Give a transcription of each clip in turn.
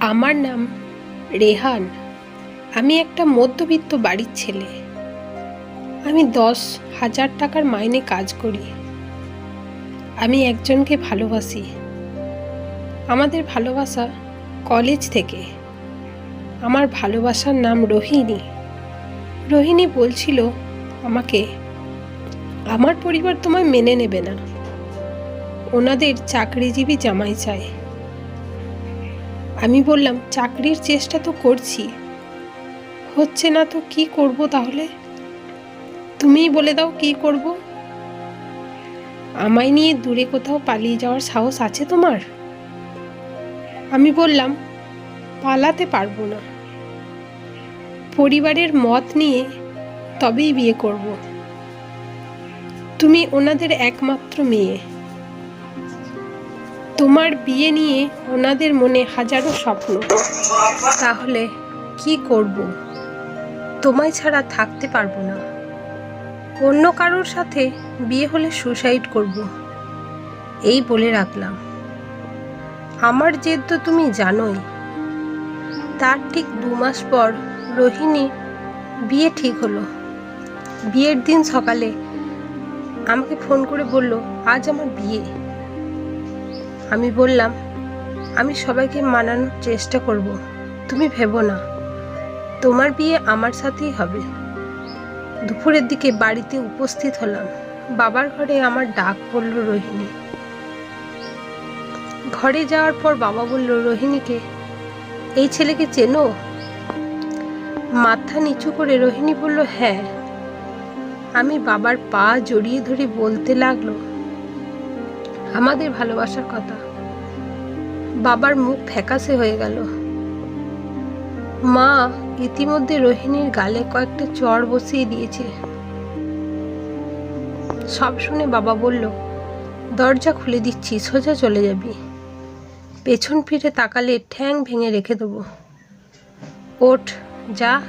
আমার নাম রেহান। আমি একটা মধ্যবিত্ত বাড়ির ছেলে। আমি দশ হাজার টাকার মাইনে কাজ করি। আমি একজনকে ভালোবাসি। আমাদের ভালোবাসা কলেজ থেকে। আমার ভালোবাসার নাম রোহিণী। রোহিণী বলছিল আমাকে, আমার পরিবার তোমায় মেনে নেবে না। ওনাদের চাকরিজীবী জামাই চায় আমি বললাম, চাকরির চেষ্টা তো করছি। হচ্ছে না তো কি করব তাহলে? তুমিই বলে দাও কি করব? আমায় নিয়ে দূরে কোথাও পালিয়ে যাওয়ার সাহস আছে তোমার? আমি বললাম, পালাতে পারব না। পরিবারের মত নিয়ে তবেই বিয়ে করব। তুমি ওনাদের একমাত্র মেয়ে। তোমার বিয়ে নিয়ে ওনাদের মনে হাজারো স্বপ্ন। তাহলে কি করব? তোমায় ছাড়া থাকতে পারব না। অন্য কারোর সাথে বিয়ে হলে সুসাইড করব। এই বলে রাখলাম। আমার জেদ তো তুমি জানোই। তার ঠিক দু মাস পর রোহিণী বিয়ে ঠিক হলো। বিয়ের দিন সকালে আমাকে ফোন করে বলল, আজ আমার বিয়ে। আমি বললাম, আমি সবাইকে মানানোর চেষ্টা করব। তুমি ভেবো না। তোমার বিয়ে আমার সাথেই হবে। দুপুরের দিকে বাড়িতে উপস্থিত হলাম। বাবার ঘরে আমার ডাক পড়ল রোহিণী। ঘরে যাওয়ার পর বাবা বলল, রোহিণীকে, এই ছেলেকে চেনো? মাথা নিচু করে রোহিণী বলল হ্যাঁ। আমি বাবার পা জড়িয়ে ধরে বলতে লাগল আমাদের ভালোবাসার কথা। বাবার মুখ ফ্যাকাশে হয়ে গেল। মা ইতিমধ্যে রোহিণীর গালে কয়েকটা চড় বসিয়ে দিয়েছে। সব শুনে বাবা বলল, দরজা খুলে দিচ্ছি, সোজা চলে যাবি। পেছন ফিরে তাকালে ঠ্যাং ভেঙে রেখে দেবো। ওঠ, যা।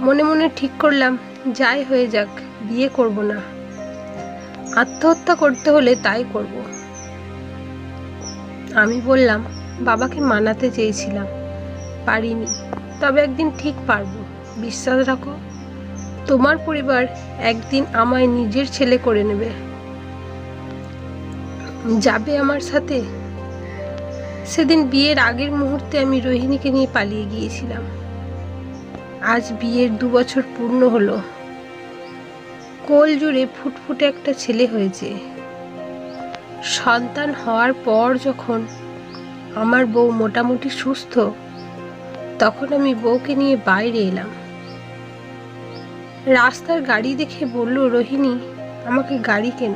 মনে মনে ঠিক করলাম, যাই হয়ে যাক, বিয়ে করব না। আত্মহত্যা করতে হলে তাই করব। আমি বললাম, বাবাকে মানাতে চেয়েছিলাম, পারিনি। তবে একদিন ঠিক পারব। বিশ্বাস রাখো, তোমার পরিবার একদিন আমায় নিজের ছেলে করে নেবে। যাবে আমার সাথে? সেদিন বিয়ের আগের মুহূর্তে আমি রোহিণীকে নিয়ে পালিয়ে গিয়েছিলাম। আজ বিয়ের দু বছর পূর্ণ হলো। কোল জুড়ে ফুটফুটে একটা ছেলে হয়েছে। সন্তান হওয়ার পর যখন আমার বউ মোটামুটি সুস্থ, তখন আমি বউকে নিয়ে বাইরে এলাম। রাস্তার গাড়ি দেখে বলল, রোহিণী, আমাকে গাড়ি কেন।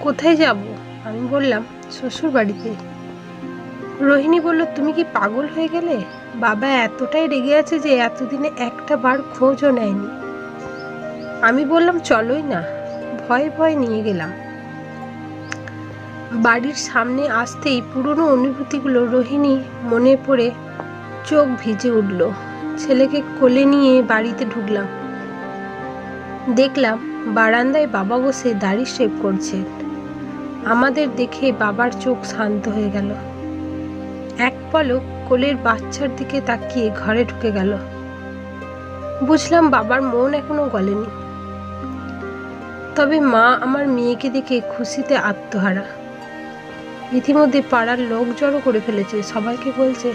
কোথায় যাব? আমি বললাম শ্বশুর বাড়িতে রোহিণী বলল, তুমি কি পাগল হয়ে গেলে? বাবা এতটাই রেগে আছে যে এতদিনে একটা বার খোঁজও নেয়নি। আমি বললাম, চলোই না। ভয়ে ভয়ে নিয়ে গেলাম। বাড়ির সামনে আসতেই পুরনো অনুভূতিগুলো রোহিণী মনে পড়ে চোখ ভিজে উঠল। ছেলেকে কোলে নিয়ে বাড়িতে ঢুকলাম। দেখলাম বারান্দায় বাবা বসে দাড়ি শেভ করছেন আমাদের দেখে বাবার চোখ শান্ত হয়ে গেল। এক পলক কোলের বাচ্চার দিকে তাকিয়ে ঘরে ঢুকে গেল। বুঝলাম বাবার মন এখনও গলেনি। তবে মা আমার মেয়েকে দেখে খুশিতে আত্মহারা। ইতিমধ্যে পাড়ার লোক জড়ো করে ফেলেছে, সবাইকে বলছে,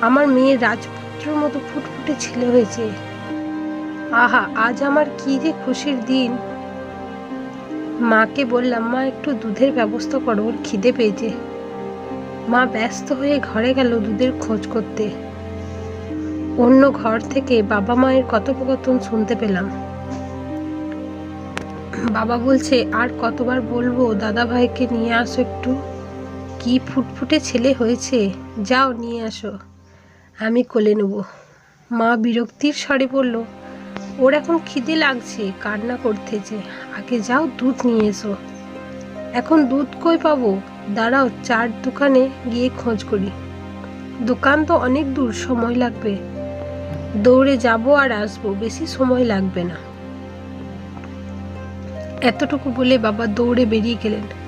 আমার মেয়ে রাজপুত্রর মতো ফুটফুটে ছেলে হয়েছে। আহা, আজ আমার কি যে খুশির দিন। মাকে বললাম, মা, একটু দুধের ব্যবস্থা করো, ওর খিদে পেয়েছে। মা ব্যস্ত হয়ে ঘরে গেল দুধের খোঁজ করতে। অন্য ঘর থেকে বাবা মায়ের কথোপকথন শুনতে পেলাম। বাবা বলছে, আর কতবার বলব দাদা ভাইকে নিয়ে আসো একটু। কি ফুটফুটে ছেলে হয়েছে। যাও, নিয়ে আসো। আমি কোলে নেব। মা বিরক্তির স্বরে বলল, ওর এখন খিদে লাগছে, কান্না করতেছে। আগে যাও, দুধ নিয়ে এসো। এখন দুধ কই পাবো? দাঁড়াও, চার দোকানে গিয়ে খোঁজ করি। দোকান তো অনেক দূর, সময় লাগবে। দৌড়ে যাব আর আসব, বেশি সময় লাগবে না। এতটুকু বলে বাবা দৌড়ে বেরিয়ে গেলেন।